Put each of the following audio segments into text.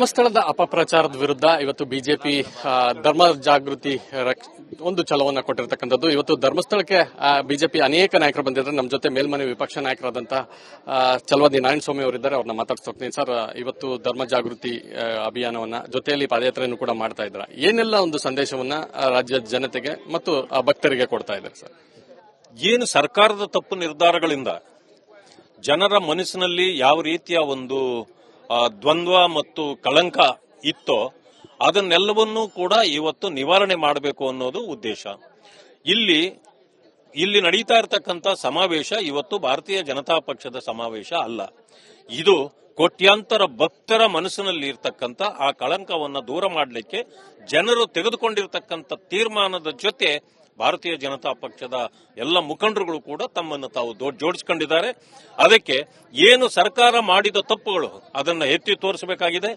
ಧರ್ಮಸ್ಥಳದ ಅಪಪ್ರಚಾರದ ವಿರುದ್ಧ ಇವತ್ತು ಬಿಜೆಪಿ ಧರ್ಮ ಜಾಗೃತಿ ಒಂದು ಛಲವನ್ನ ಕೊಟ್ಟಿರ್ತಕ್ಕಂಥದ್ದು. ಇವತ್ತು ಧರ್ಮಸ್ಥಳಕ್ಕೆ ಬಿಜೆಪಿ ಅನೇಕ ನಾಯಕರು ಬಂದಿದ್ದಾರೆ. ನಮ್ಮ ಜೊತೆ ಮೇಲ್ಮನೆ ವಿಪಕ್ಷ ನಾಯಕರಾದಂತಹ ಚಲವಾದಿ ನಾರಾಯಣ ಸ್ವಾಮಿ ಅವರಿದ್ದಾರೆ ಅವ್ರನ್ನ ಮಾತಾಡ್ಸೋಕ್ತೀನಿ ಸರ್, ಇವತ್ತು ಧರ್ಮ ಜಾಗೃತಿ ಅಭಿಯಾನವನ್ನ ಜೊತೆಯಲ್ಲಿ ಪಾದಯಾತ್ರೆಯನ್ನು ಕೂಡ ಮಾಡ್ತಾ ಇದ್ದಾರೆ? ಏನೆಲ್ಲ ಒಂದು ಸಂದೇಶವನ್ನ ರಾಜ್ಯದ ಜನತೆಗೆ ಮತ್ತು ಭಕ್ತರಿಗೆ ಕೊಡ್ತಾ ಇದ್ದಾರೆ, ಸರ್? ಏನು ಸರ್ಕಾರದ ತಪ್ಪು ನಿರ್ಧಾರಗಳಿಂದ ಜನರ ಮನಸ್ಸಿನಲ್ಲಿ ಯಾವ ರೀತಿಯ ಒಂದು ದ್ವಂದ್ವ ಮತ್ತು ಕಳಂಕ ಇತ್ತೋ ಅದನ್ನೆಲ್ಲವನ್ನೂ ಕೂಡ ಇವತ್ತು ನಿವಾರಣೆ ಮಾಡಬೇಕು ಅನ್ನೋದು ಉದ್ದೇಶ. ಇಲ್ಲಿ ಇಲ್ಲಿ ನಡೀತಾ ಇರತಕ್ಕಂಥ ಸಮಾವೇಶ ಇವತ್ತು ಭಾರತೀಯ ಜನತಾ ಪಕ್ಷದ ಸಮಾವೇಶ ಅಲ್ಲ. ಇದು ಕೋಟ್ಯಾಂತರ ಭಕ್ತರ ಮನಸ್ಸಿನಲ್ಲಿ ಇರ್ತಕ್ಕಂಥ ಆ ಕಳಂಕವನ್ನು ದೂರ ಮಾಡಲಿಕ್ಕೆ ಜನರು ತೆಗೆದುಕೊಂಡಿರ್ತಕ್ಕಂಥ ತೀರ್ಮಾನದ ಜೊತೆ ಭಾರತೀಯ ಜನತಾ ಪಕ್ಷದ ಎಲ್ಲ ಮುಖಂಡರುಗಳು ಕೂಡ ತಮ್ಮನ್ನು ತಾವು ಜೋಡಿಸಿಕೊಂಡಿದ್ದಾರೆ. ಅದಕ್ಕೆ ಏನು ಸರ್ಕಾರ ಮಾಡಿದ ತಪ್ಪುಗಳು ಅದನ್ನ ಎತ್ತಿ ತೋರಿಸಬೇಕಾಗಿದೆ.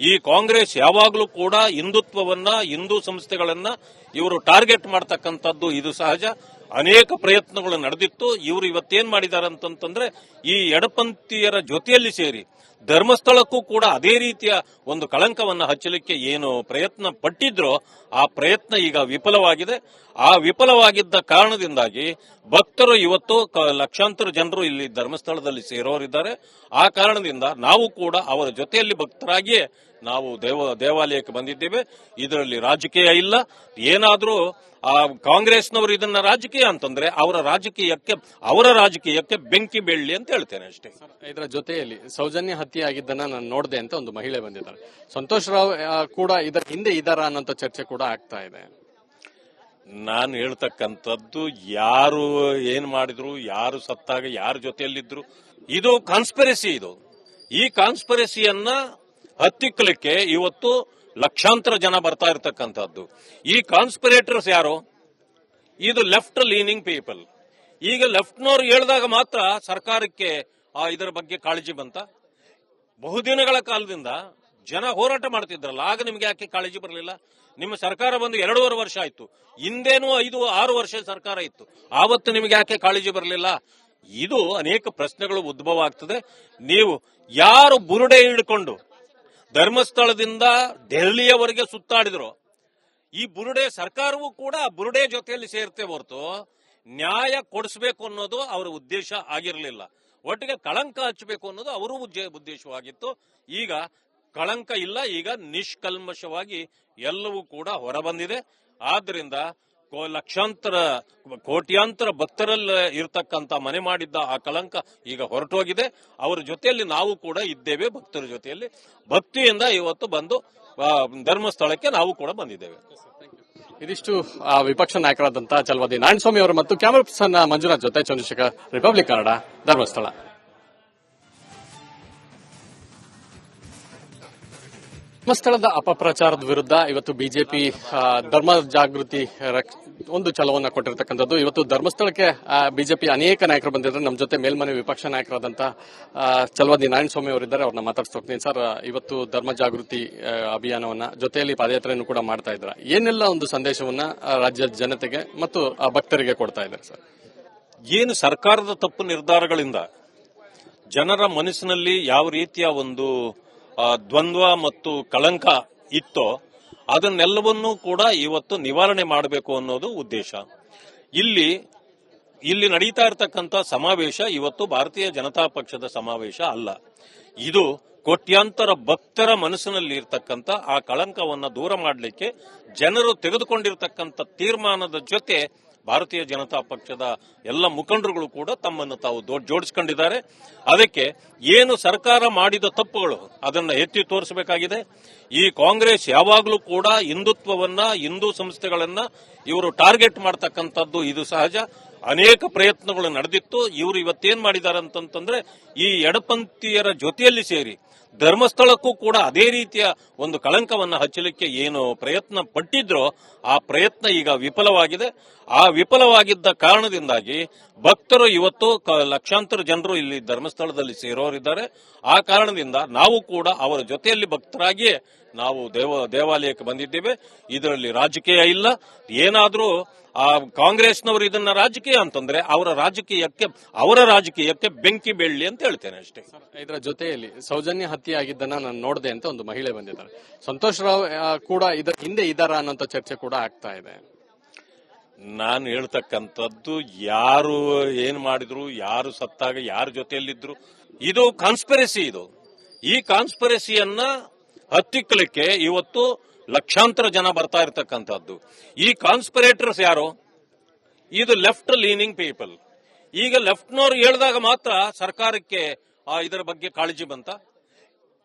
ಈ ಕಾಂಗ್ರೆಸ್ ಯಾವಾಗಲೂ ಕೂಡ ಹಿಂದುತ್ವವನ್ನ, ಹಿಂದೂ ಸಂಸ್ಥೆಗಳನ್ನ ಇವರು ಟಾರ್ಗೆಟ್ ಮಾಡ್ತಕ್ಕಂಥದ್ದು ಇದು ಸಹಜ. ಅನೇಕ ಪ್ರಯತ್ನಗಳು ನಡೆದಿತ್ತು. ಇವರು ಇವತ್ತೇನ್ ಮಾಡಿದ್ದಾರೆ ಅಂತಂತಂದ್ರೆ ಈ ಎಡಪಂಥೀಯರ ಜೊತೆಯಲ್ಲಿ ಸೇರಿ ಧರ್ಮಸ್ಥಳಕ್ಕೂ ಕೂಡ ಅದೇ ರೀತಿಯ ಒಂದು ಕಳಂಕವನ್ನು ಹಚ್ಚಲಿಕ್ಕೆ ಏನು ಪ್ರಯತ್ನ ಪಟ್ಟಿದ್ರೋ ಆ ಪ್ರಯತ್ನ ಈಗ ವಿಫಲವಾಗಿದೆ. ಆ ವಿಫಲವಾಗಿದ್ದ ಕಾರಣದಿಂದಾಗಿ ಭಕ್ತರು ಇವತ್ತು ಲಕ್ಷಾಂತರ ಜನರು ಇಲ್ಲಿ ಧರ್ಮಸ್ಥಳದಲ್ಲಿ ಸೇರೋರಿದ್ದಾರೆ. ಆ ಕಾರಣದಿಂದ ನಾವು ಕೂಡ ಅವರ ಜೊತೆಯಲ್ಲಿ ಭಕ್ತರಾಗಿಯೇ ನಾವು ದೇವ, ದೇವಾಲಯಕ್ಕೆ ಬಂದಿದ್ದೇವೆ. ಇದರಲ್ಲಿ ರಾಜಕೀಯ ಇಲ್ಲ. ಏನಾದರೂ ಆ ಕಾಂಗ್ರೆಸ್ನವರು ಇದನ್ನ ರಾಜಕೀಯ ಅಂತಂದ್ರೆ ಅವರ ರಾಜಕೀಯಕ್ಕೆ ಅವರ ರಾಜಕೀಯಕ್ಕೆ ಬೆಂಕಿ ಬೀಳಲಿ ಅಂತ ಹೇಳ್ತೇನೆ ಅಷ್ಟೇ. ಇದರ ಜೊತೆಯಲ್ಲಿ ಸೌಜನ್ಯ ಹತ್ಯೆ ಆಗಿದ್ದನ್ನ ನಾನು ನೋಡಿದೆ ಅಂತ ಒಂದು ಮಹಿಳೆ ಬಂದಿದ್ದಾರೆ. ಸಂತೋಷ್ ರಾವ್ ಕೂಡ ಇದರ ಹಿಂದೆ ಇದಾರ ಅನ್ನೋಂಥ ಚರ್ಚೆ ಕೂಡ ಆಗ್ತಾ ಇದೆ. ನಾನು ಹೇಳ್ತಕ್ಕಂಥದ್ದು ಯಾರು ಏನ್ ಮಾಡಿದ್ರು, ಯಾರು ಸತ್ತಾಗ ಯಾರ ಜೊತೆಯಲ್ಲಿದ್ರು, ಇದು ಕಾನ್ಸ್ಪಿರಸಿ ಇದು. ಈ ಕಾನ್ಸ್ಪೆರೆಸಿಯನ್ನ ಹತ್ತಿಕ್ಕಲಿಕ್ಕೆ ಇವತ್ತು ಲಕ್ಷಾಂತರ ಜನ ಬರ್ತಾ ಇರತಕ್ಕಂಥದ್ದು. ಈ ಕಾನ್ಸ್ಪಿರೇಟರ್ಸ್ ಯಾರು? ಇದು ಲೆಫ್ಟ್ ಲೀನಿಂಗ್ ಪೀಪಲ್ ಈಗ ಲೆಫ್ಟ್ನವ್ರು ಹೇಳಿದಾಗ ಮಾತ್ರ ಸರ್ಕಾರಕ್ಕೆ ಇದರ ಬಗ್ಗೆ ಕಾಳಜಿ ಬಂತ? ಬಹುದಿನಗಳ ಕಾಲದಿಂದ ಜನ ಹೋರಾಟ ಮಾಡ್ತಿದ್ರಲ್ಲ, ಆಗ ನಿಮ್ಗೆ ಯಾಕೆ ಕಾಳಜಿ ಬರಲಿಲ್ಲ? ನಿಮ್ಮ ಸರ್ಕಾರ ಬಂದು ಎರಡೂವರೆ ವರ್ಷ ಆಯ್ತು. ಹಿಂದೇನು ಐದು, ಆರು ವರ್ಷ ಸರ್ಕಾರ ಇತ್ತು. ಆವತ್ತು ನಿಮ್ಗೆ ಯಾಕೆ ಕಾಳಜಿ ಬರಲಿಲ್ಲ? ಇದು ಅನೇಕ ಪ್ರಶ್ನೆಗಳು ಉದ್ಭವ ಆಗ್ತದೆ. ನೀವು ಯಾರು ಬುರುಡೆ ಹಿಡ್ಕೊಂಡು ಧರ್ಮಸ್ಥಳದಿಂದ ದೆಹಲಿಯವರೆಗೆ ಸುತ್ತಾಡಿದ್ರು? ಈ ಬುರುಡೆ ಸರ್ಕಾರವೂ ಕೂಡ ಬುರುಡೆ ಜೊತೆಯಲ್ಲಿ ಸೇರ್ತೆ ಹೊರತು ನ್ಯಾಯ ಕೊಡಿಸ್ಬೇಕು ಅನ್ನೋದು ಅವರ ಉದ್ದೇಶ ಆಗಿರಲಿಲ್ಲ. ಒಟ್ಟಿಗೆ ಕಳಂಕ ಹಚ್ಚಬೇಕು ಅನ್ನೋದು ಅವರು ಉದ್ದೇಶವಾಗಿತ್ತು. ಈಗ ಕಳಂಕ ಇಲ್ಲ, ಈಗ ನಿಷ್ಕಲ್ಮಶವಾಗಿ ಎಲ್ಲವೂ ಕೂಡ ಹೊರಬಂದಿದೆ. ಆದ್ರಿಂದ ಲಕ್ಷಾಂತರ, ಕೋಟ್ಯಾಂತರ ಭಕ್ತರಲ್ಲಿ ಇರತಕ್ಕಂತ ಮನೆ ಮಾಡಿದ್ದ ಆ ಕಳಂಕ ಈಗ ಹೊರಟೋಗಿದೆ. ಅವರ ಜೊತೆಯಲ್ಲಿ ನಾವು ಕೂಡ ಇದ್ದೇವೆ, ಭಕ್ತರ ಜೊತೆಯಲ್ಲಿ. ಭಕ್ತಿಯಿಂದ ಇವತ್ತು ಬಂದು ಧರ್ಮಸ್ಥಳಕ್ಕೆ ನಾವು ಕೂಡ ಬಂದಿದ್ದೇವೆ. ಇದಿಷ್ಟು ವಿಪಕ್ಷ ನಾಯಕರಾದಂತಹ ಚಲವಾದಿ ನಾರಾಯಣಸ್ವಾಮಿ ಅವರು ಮತ್ತು ಕ್ಯಾಮರಾ ಪರ್ಸನ್ ಮಂಜುನಾಥ್ ಜೊತೆ ಚಂದ್ರಶೇಖರ್, ರಿಪಬ್ಲಿಕ್ ಕನ್ನಡ ಧರ್ಮಸ್ಥಳ. ಧರ್ಮಸ್ಥಳದ ಅಪಪ್ರಚಾರದ ವಿರುದ್ಧ ಇವತ್ತು ಬಿಜೆಪಿ ಧರ್ಮ ಜಾಗೃತಿ ಒಂದು ಛಲವನ್ನ ಕೊಟ್ಟಿರ್ತಕ್ಕಂಥದ್ದು. ಇವತ್ತು ಧರ್ಮಸ್ಥಳಕ್ಕೆ ಬಿಜೆಪಿ ಅನೇಕ ನಾಯಕರು ಬಂದಿದ್ದಾರೆ. ನಮ್ಮ ಜೊತೆ ಮೇಲ್ಮನೆ ವಿಪಕ್ಷ ನಾಯಕರಾದಂತಹ ಚಲವಾದಿ ನಾರಾಯಣಸ್ವಾಮಿ ಅವರಿದ್ದಾರೆ. ಅವ್ರನ್ನ ಮಾತಾಡ್ಸ್ತೀನಿ ಸರ್, ಇವತ್ತು ಧರ್ಮ ಜಾಗೃತಿ ಅಭಿಯಾನವನ್ನ ಜೊತೆಯಲ್ಲಿ ಪಾದಯಾತ್ರೆಯನ್ನು ಕೂಡ ಮಾಡ್ತಾ ಇದ್ದಾರೆ. ಏನೆಲ್ಲ ಒಂದು ಸಂದೇಶವನ್ನ ರಾಜ್ಯದ ಜನತೆಗೆ ಮತ್ತು ಭಕ್ತರಿಗೆ ಕೊಡ್ತಾ ಇದ್ದಾರೆ, ಸರ್? ಏನು ಸರ್ಕಾರದ ತಪ್ಪು ನಿರ್ಧಾರಗಳಿಂದ ಜನರ ಮನಸ್ಸಿನಲ್ಲಿ ಯಾವ ರೀತಿಯ ಒಂದು ದ್ವಂದ್ವ ಮತ್ತು ಕಳಂಕ ಇತ್ತೋ ಅದನ್ನೆಲ್ಲವನ್ನೂ ಕೂಡ ಇವತ್ತು ನಿವಾರಣೆ ಮಾಡಬೇಕು ಅನ್ನೋದು ಉದ್ದೇಶ. ಇಲ್ಲಿ ಇಲ್ಲಿ ನಡೀತಾ ಇರತಕ್ಕಂತ ಸಮಾವೇಶ ಇವತ್ತು ಭಾರತೀಯ ಜನತಾ ಪಕ್ಷದ ಸಮಾವೇಶ ಅಲ್ಲ. ಇದು ಕೋಟ್ಯಾಂತರ ಭಕ್ತರ ಮನಸ್ಸಿನಲ್ಲಿ ಇರ್ತಕ್ಕಂಥ ಆ ಕಳಂಕವನ್ನು ದೂರ ಮಾಡಲಿಕ್ಕೆ ಜನರು ತೆಗೆದುಕೊಂಡಿರ್ತಕ್ಕಂಥ ತೀರ್ಮಾನದ ಜೊತೆ ಭಾರತೀಯ ಜನತಾ ಪಕ್ಷದ ಎಲ್ಲ ಮುಖಂಡರುಗಳು ಕೂಡ ತಮ್ಮನ್ನು ತಾವು ಜೋಡಿಸ್ಕೊಂಡಿದ್ದಾರೆ. ಅದಕ್ಕೆ ಏನು ಸರ್ಕಾರ ಮಾಡಿದ ತಪ್ಪುಗಳು ಅದನ್ನು ಎತ್ತಿ ತೋರಿಸಬೇಕಾಗಿದೆ. ಈ ಕಾಂಗ್ರೆಸ್ ಯಾವಾಗಲೂ ಕೂಡ ಹಿಂದುತ್ವವನ್ನ, ಹಿಂದೂ ಸಂಸ್ಥೆಗಳನ್ನ ಇವರು ಟಾರ್ಗೆಟ್ ಮಾಡ್ತಕ್ಕಂಥದ್ದು ಇದು ಸಹಜ. ಅನೇಕ ಪ್ರಯತ್ನಗಳು ನಡೆದಿತ್ತು. ಇವರು ಇವತ್ತೇನ್ ಮಾಡಿದ್ದಾರೆ ಅಂತಂತಂದ್ರೆ ಈ ಎಡಪಂಥೀಯರ ಜೊತೆಯಲ್ಲಿ ಸೇರಿ ಧರ್ಮಸ್ಥಳಕ್ಕೂ ಕೂಡ ಅದೇ ರೀತಿಯ ಒಂದು ಕಳಂಕವನ್ನು ಹಚ್ಚಲಿಕ್ಕೆ ಏನು ಪ್ರಯತ್ನ ಪಟ್ಟಿದ್ರೋ ಆ ಪ್ರಯತ್ನ ಈಗ ವಿಫಲವಾಗಿದೆ. ಆ ವಿಫಲವಾಗಿದ್ದ ಕಾರಣದಿಂದಾಗಿ ಭಕ್ತರು ಇವತ್ತು ಲಕ್ಷಾಂತರ ಜನರು ಇಲ್ಲಿ ಧರ್ಮಸ್ಥಳದಲ್ಲಿ ಸೇರೋರಿದ್ದಾರೆ. ಆ ಕಾರಣದಿಂದ ನಾವು ಕೂಡ ಅವರ ಜೊತೆಯಲ್ಲಿ ಭಕ್ತರಾಗಿಯೇ ನಾವು ದೇವ ದೇವಾಲಯಕ್ಕೆ ಬಂದಿದ್ದೇವೆ. ಇದರಲ್ಲಿ ರಾಜಕೀಯ ಇಲ್ಲ. ಏನಾದರೂ ಆ ಕಾಂಗ್ರೆಸ್ನವರು ಇದನ್ನ ರಾಜಕೀಯ ಅಂತಂದ್ರೆ ಅವರ ರಾಜಕೀಯಕ್ಕೆ ಅವರ ರಾಜಕೀಯಕ್ಕೆ ಬೆಂಕಿ ಬೀಳಲಿ ಅಂತ ಹೇಳ್ತೇನೆ ಅಷ್ಟೇ. ಇದರ ಜೊತೆಯಲ್ಲಿ ಸೌಜನ್ಯ ಹತ್ಯೆ ಆಗಿದ್ದನ್ನ ನಾನು ನೋಡಿದೆ ಅಂತ ಒಂದು ಮಹಿಳೆ ಬಂದಿದ್ದಾರೆ. ಸಂತೋಷ್ ರಾವ್ ಕೂಡ ಇದರ ಹಿಂದೆ ಇದಾರ ಅನ್ನೋಂಥ ಚರ್ಚೆ ಕೂಡ ಆಗ್ತಾ ಇದೆ. ನಾನು ಹೇಳ್ತಕ್ಕಂಥದ್ದು ಯಾರು ಏನ್ ಮಾಡಿದ್ರು ಯಾರು ಸತ್ತಾಗ ಯಾರ ಜೊತೆಯಲ್ಲಿದ್ರು ಇದು ಕಾನ್ಸ್ಪೆರೆಸಿ ಇದು. ಈ ಕಾನ್ಸ್ಪಿರಸಿಯನ್ನ ಹತ್ತಿಕ್ಕಲಿಕ್ಕೆ ಇವತ್ತು ಲಕ್ಷಾಂತರ ಜನ ಬರ್ತಾ ಇರತಕ್ಕಂಥದ್ದು. ಈ ಕಾನ್ಸ್ಪಿರೇಟರ್ಸ್ ಯಾರು? ಇದು ಲೆಫ್ಟ್ ಲೀನಿಂಗ್ ಪೀಪಲ್ ಈಗ ಲೆಫ್ಟ್ನವ್ರು ಹೇಳಿದಾಗ ಮಾತ್ರ ಸರ್ಕಾರಕ್ಕೆ ಇದರ ಬಗ್ಗೆ ಕಾಳಜಿ ಬಂತ.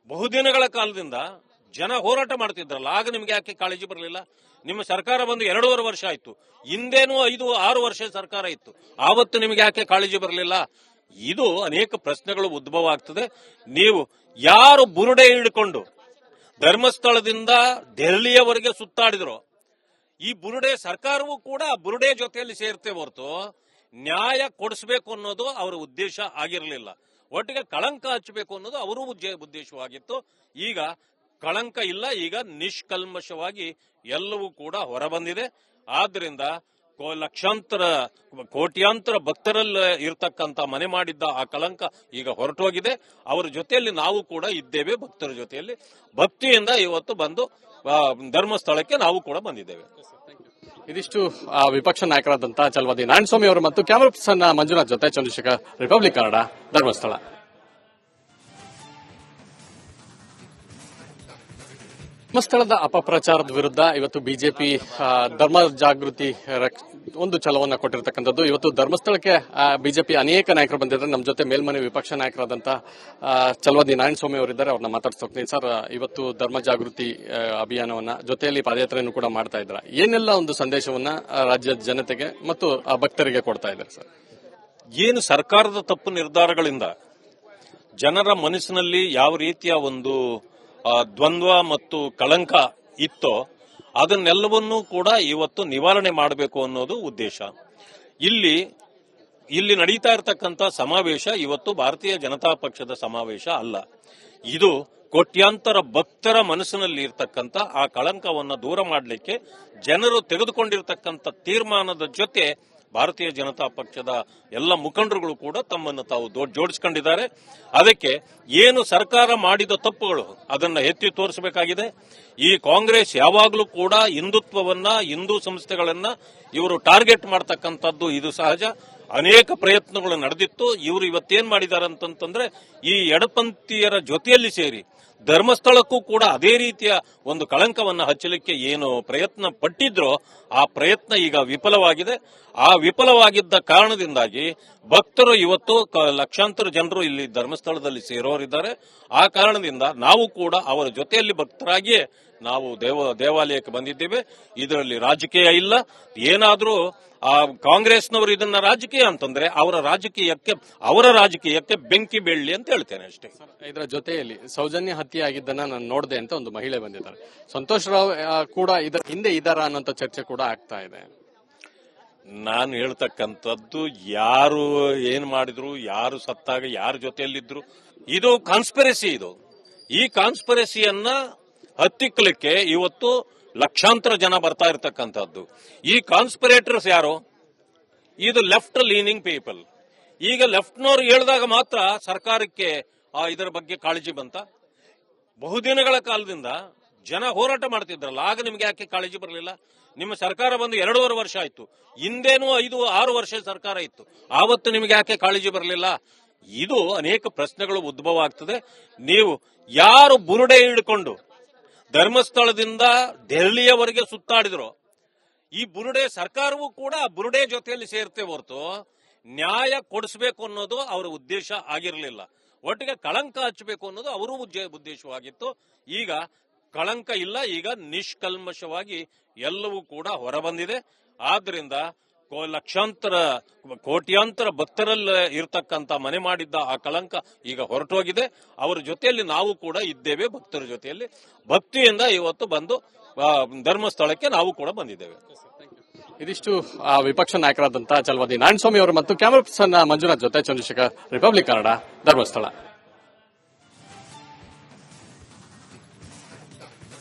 ಬಹುದಿನಗಳ ಕಾಲದಿಂದ ಜನ ಹೋರಾಟ ಮಾಡ್ತಿದ್ರಲ್ಲ, ಆಗ ನಿಮ್ಗೆ ಯಾಕೆ ಕಾಳಜಿ ಬರಲಿಲ್ಲ? ನಿಮ್ಮ ಸರ್ಕಾರ ಬಂದು ಎರಡೂವರೆ ವರ್ಷ ಆಯ್ತು. ಹಿಂದೇನು ಐದು, ಆರು ವರ್ಷ ಸರ್ಕಾರ ಇತ್ತು. ಆವತ್ತು ನಿಮ್ಗೆ ಯಾಕೆ ಕಾಳಜಿ ಬರಲಿಲ್ಲ? ಇದು ಅನೇಕ ಪ್ರಶ್ನೆಗಳು ಉದ್ಭವ ಆಗ್ತದೆ. ನೀವು ಯಾರು ಬುರುಡೆ ಹಿಡ್ಕೊಂಡು ಧರ್ಮಸ್ಥಳದಿಂದ ದೆಹಲಿಯವರೆಗೆ ಸುತ್ತಾಡಿದ್ರು. ಈ ಬುರುಡೆ ಸರ್ಕಾರವೂ ಕೂಡ ಬುರುಡೆ ಜೊತೆಯಲ್ಲಿ ಸೇರ್ತೇ ಹೊರತು ನ್ಯಾಯ ಕೊಡಿಸಬೇಕು ಅನ್ನೋದು ಅವರ ಉದ್ದೇಶ ಆಗಿರಲಿಲ್ಲ. ಒಟ್ಟಿಗೆ ಕಳಂಕ ಹಚ್ಚಬೇಕು ಅನ್ನೋದು ಅವರೂ ಉದ್ದೇಶವಾಗಿತ್ತು. ಈಗ ಕಳಂಕ ಇಲ್ಲ, ಈಗ ನಿಷ್ಕಲ್ಮಶವಾಗಿ ಎಲ್ಲವೂ ಕೂಡ ಹೊರಬಂದಿದೆ. ಆದ್ದರಿಂದ ಲಕ್ಷಾಂತರ ಕೋಟ್ಯಾಂತರ ಭಕ್ತರಲ್ಲಿ ಇರತಕ್ಕಂತ ಮನೆ ಮಾಡಿದ್ದ ಆ ಕಳಂಕ ಈಗ ಹೊರಟೋಗಿದೆ. ಅವರ ಜೊತೆಯಲ್ಲಿ ನಾವು ಕೂಡ ಇದ್ದೇವೆ, ಭಕ್ತರ ಜೊತೆಯಲ್ಲಿ. ಭಕ್ತಿಯಿಂದ ಇವತ್ತು ಬಂದು ಧರ್ಮಸ್ಥಳಕ್ಕೆ ನಾವು ಕೂಡ ಬಂದಿದ್ದೇವೆ. ಇದಿಷ್ಟು ವಿಪಕ್ಷ ನಾಯಕರಾದಂತಹ ಚಲವಾದಿ ನಾರಾಯಣಸ್ವಾಮಿ ಅವರು ಮತ್ತು ಕ್ಯಾಮರಾ ಪರ್ಸನ್ ಮಂಜುನಾಥ್ ಜೊತೆ ಚಂದ್ರಶೇಖರ್, ರಿಪಬ್ಲಿಕ್ ಕನ್ನಡ, ಧರ್ಮಸ್ಥಳ. ಧರ್ಮಸ್ಥಳದ ಅಪಪ್ರಚಾರದ ವಿರುದ್ಧ ಇವತ್ತು ಬಿಜೆಪಿ ಧರ್ಮ ಜಾಗೃತಿ ಒಂದು ಛಲವನ್ನ ಕೊಟ್ಟಿರ್ತಕ್ಕಂಥದ್ದು. ಇವತ್ತು ಧರ್ಮಸ್ಥಳಕ್ಕೆ ಬಿಜೆಪಿ ಅನೇಕ ನಾಯಕರು ಬಂದಿದ್ದಾರೆ. ನಮ್ಮ ಜೊತೆ ಮೇಲ್ಮನೆ ವಿಪಕ್ಷ ನಾಯಕರಾದಂತಹ ಚಲವಾದಿ ನಾರಾಯಣ ಸ್ವಾಮಿ ಅವರಿದ್ದಾರೆ. ಅವ್ರನ್ನ ಮಾತಾಡ್ಸ್ತೀನಿ ಸರ್ ಇವತ್ತು ಧರ್ಮ ಜಾಗೃತಿ ಅಭಿಯಾನವನ್ನ ಜೊತೆಯಲ್ಲಿ ಪಾದಯಾತ್ರೆಯನ್ನು ಕೂಡ ಮಾಡ್ತಾ ಇದ್ದಾರೆ? ಏನೆಲ್ಲ ಒಂದು ಸಂದೇಶವನ್ನ ರಾಜ್ಯದ ಜನತೆಗೆ ಮತ್ತು ಆ, ಭಕ್ತರಿಗೆ ಕೊಡ್ತಾ ಇದ್ದಾರೆ ಸರ್? ಏನು ಸರ್ಕಾರದ ತಪ್ಪು ನಿರ್ಧಾರಗಳಿಂದ ಜನರ ಮನಸ್ಸಿನಲ್ಲಿ ಯಾವ ರೀತಿಯ ಒಂದು ದ್ವಂದ್ವ ಮತ್ತು ಕಳಂಕ ಇತ್ತೋ ಅದನ್ನೆಲ್ಲವನ್ನೂ ಕೂಡ ಇವತ್ತು ನಿವಾರಣೆ ಮಾಡಬೇಕು ಅನ್ನೋದು ಉದ್ದೇಶ. ಇಲ್ಲಿ ಇಲ್ಲಿ ನಡೀತಾ ಇರತಕ್ಕಂತ ಸಮಾವೇಶ ಇವತ್ತು ಭಾರತೀಯ ಜನತಾ ಪಕ್ಷದ ಸಮಾವೇಶ ಅಲ್ಲ. ಇದು ಕೋಟ್ಯಾಂತರ ಭಕ್ತರ ಮನಸ್ಸಿನಲ್ಲಿ ಇರ್ತಕ್ಕಂಥ ಆ ಕಳಂಕವನ್ನು ದೂರ ಮಾಡಲಿಕ್ಕೆ ಜನರು ತೆಗೆದುಕೊಂಡಿರ್ತಕ್ಕಂಥ ತೀರ್ಮಾನದ ಜೊತೆ ಭಾರತೀಯ ಜನತಾ ಪಕ್ಷದ ಎಲ್ಲ ಮುಖಂಡರುಗಳು ಕೂಡ ತಮ್ಮನ್ನು ತಾವು ಜೋಡಿಸಿಕೊಂಡಿದ್ದಾರೆ. ಅದಕ್ಕೆ ಏನು ಸರ್ಕಾರ ಮಾಡಿದ ತಪ್ಪುಗಳು ಅದನ್ನು ಎತ್ತಿ ತೋರಿಸಬೇಕಾಗಿದೆ. ಈ ಕಾಂಗ್ರೆಸ್ ಯಾವಾಗಲೂ ಕೂಡ ಹಿಂದುತ್ವವನ್ನ, ಹಿಂದೂ ಸಂಸ್ಥೆಗಳನ್ನ ಇವರು ಟಾರ್ಗೆಟ್ ಮಾಡ್ತಕ್ಕಂಥದ್ದು ಇದು ಸಹಜ. ಅನೇಕ ಪ್ರಯತ್ನಗಳು ನಡೆದಿತ್ತು. ಇವರು ಇವತ್ತೇನ್ ಮಾಡಿದ್ದಾರೆ ಅಂತಂತಂದ್ರೆ ಈ ಎಡಪಂಥೀಯರ ಜೊತೆಯಲ್ಲಿ ಸೇರಿ ಧರ್ಮಸ್ಥಳಕ್ಕೂ ಕೂಡ ಅದೇ ರೀತಿಯ ಒಂದು ಕಳಂಕವನ್ನ ಹಚ್ಚಲಿಕ್ಕೆ ಏನು ಪ್ರಯತ್ನ ಪಟ್ಟಿದ್ರೋ ಆ ಪ್ರಯತ್ನ ಈಗ ವಿಫಲವಾಗಿದೆ. ಆ ವಿಫಲವಾಗಿದ್ದ ಕಾರಣದಿಂದಾಗಿ ಭಕ್ತರು ಇವತ್ತು ಲಕ್ಷಾಂತರ ಜನರು ಇಲ್ಲಿ ಧರ್ಮಸ್ಥಳದಲ್ಲಿ ಸೇರೋರಿದ್ದಾರೆ. ಆ ಕಾರಣದಿಂದ ನಾವು ಕೂಡ ಅವರ ಜೊತೆಯಲ್ಲಿ ಭಕ್ತರಾಗಿಯೇ ನಾವು ದೇವ ದೇವಾಲಯಕ್ಕೆ ಬಂದಿದ್ದೇವೆ. ಇದರಲ್ಲಿ ರಾಜಕೀಯ ಇಲ್ಲ. ಏನಾದರೂ ಆ ಕಾಂಗ್ರೆಸ್ನವರು ಇದನ್ನ ರಾಜಕೀಯ ಅಂತಂದ್ರೆ ಅವರ ರಾಜಕೀಯಕ್ಕೆ ಅವರ ರಾಜಕೀಯಕ್ಕೆ ಬೆಂಕಿ ಬೀಳಲಿ ಅಂತ ಹೇಳ್ತೇನೆ ಅಷ್ಟೇ. ಇದರ ಜೊತೆಯಲ್ಲಿ ಸೌಜನ್ಯ ಹತ್ಯೆ ಆಗಿದ್ದನ್ನ ನಾನು ನೋಡಿದೆ ಅಂತ ಒಂದು ಮಹಿಳೆ ಬಂದಿದ್ದಾರೆ. ಸಂತೋಷ್ ರಾವ್ ಕೂಡ ಇದರ ಹಿಂದೆ ಇದಾರ ಅನ್ನೋಂಥ ಚರ್ಚೆ ಕೂಡ ಆಗ್ತಾ ಇದೆ. ನಾನು ಹೇಳ್ತಕ್ಕಂಥದ್ದು ಯಾರು ಏನ್ ಮಾಡಿದ್ರು ಯಾರು ಸತ್ತಾಗ ಯಾರ ಜೊತೆಯಲ್ಲಿದ್ರು ಇದು ಕಾನ್ಸ್ಪಿರಸಿ ಇದು. ಈ ಕಾನ್ಸ್ಪಿರಸಿಯನ್ನ ಹತ್ತಿಕ್ಕಲಿಕ್ಕೆ ಇವತ್ತು ಲಕ್ಷಾಂತರ ಜನ ಬರ್ತಾ ಇರತಕ್ಕಂಥದ್ದು. ಈ ಕಾನ್ಸ್ಪಿರೇಟರ್ಸ್ ಯಾರು? ಇದು ಲೆಫ್ಟ್ ಲೀನಿಂಗ್ ಪೀಪಲ್ ಈಗ ಲೆಫ್ಟ್ನವ್ರು ಹೇಳಿದಾಗ ಮಾತ್ರ ಸರ್ಕಾರಕ್ಕೆ ಇದರ ಬಗ್ಗೆ ಕಾಳಜಿ ಬಂತ. ಬಹುದಿನಗಳ ಕಾಲದಿಂದ ಜನ ಹೋರಾಟ ಮಾಡ್ತಿದ್ರಲ್ಲ, ಆಗ ನಿಮ್ಗೆ ಯಾಕೆ ಕಾಳಜಿ ಬರಲಿಲ್ಲ? ನಿಮ್ಮ ಸರ್ಕಾರ ಬಂದು ಎರಡೂವರೆ ವರ್ಷ ಆಯ್ತು. ಹಿಂದೇನು ಐದು, ಆರು ವರ್ಷ ಸರ್ಕಾರ ಇತ್ತು. ಆವತ್ತು ನಿಮ್ಗೆ ಯಾಕೆ ಕಾಳಜಿ ಬರಲಿಲ್ಲ? ಇದು ಅನೇಕ ಪ್ರಶ್ನೆಗಳು ಉದ್ಭವ ಆಗ್ತದೆ. ನೀವು ಯಾರು ಬುರುಡೆ ಹಿಡ್ಕೊಂಡು ಧರ್ಮಸ್ಥಳದಿಂದ ದೆಹಲಿಯವರೆಗೆ ಸುತ್ತಾಡಿದ್ರು. ಈ ಬುರುಡೆ ಸರ್ಕಾರವೂ ಕೂಡ ಬುರುಡೆ ಜೊತೆಯಲ್ಲಿ ಸೇರ್ತೆ ಹೊರತು ನ್ಯಾಯ ಕೊಡಿಸಬೇಕು ಅನ್ನೋದು ಅವರ ಉದ್ದೇಶ ಆಗಿರಲಿಲ್ಲ. ಒಟ್ಟಿಗೆ ಕಳಂಕ ಹಚ್ಚಬೇಕು ಅನ್ನೋದು ಅವರೂ ಉದ್ದೇಶವಾಗಿತ್ತು. ಈಗ ಕಳಂಕ ಇಲ್ಲ, ಈಗ ನಿಷ್ಕಲ್ಮಶವಾಗಿ ಎಲ್ಲವೂ ಕೂಡ ಹೊರಬಂದಿದೆ. ಆದ್ರಿಂದ ಕೋ- ಲಕ್ಷಾಂತರ ಕೋಟ್ಯಾಂತರ ಭಕ್ತರಲ್ಲಿ ಇರತಕ್ಕಂತ ಮನೆ ಮಾಡಿದ್ದ ಆ ಕಳಂಕ ಈಗ ಹೊರಟೋಗಿದೆ. ಅವರ ಜೊತೆಯಲ್ಲಿ ನಾವು ಕೂಡ ಇದ್ದೇವೆ, ಭಕ್ತರ ಜೊತೆಯಲ್ಲಿ. ಭಕ್ತಿಯಿಂದ ಇವತ್ತು ಬಂದು ಧರ್ಮಸ್ಥಳಕ್ಕೆ ನಾವು ಕೂಡ ಬಂದಿದ್ದೇವೆ. ಇದಿಷ್ಟು ವಿಪಕ್ಷ ನಾಯಕರಾದಂತಹ ಚಲವಾದಿ ನಾರಾಯಣಸ್ವಾಮಿ ಅವರು ಮತ್ತು ಕ್ಯಾಮರಾ ಪರ್ಸನ್ ಮಂಜುನಾಥ್ ಜೊತೆ ಚಂದ್ರಶೇಖರ್, ರಿಪಬ್ಲಿಕ್ ಕನ್ನಡ, ಧರ್ಮಸ್ಥಳ.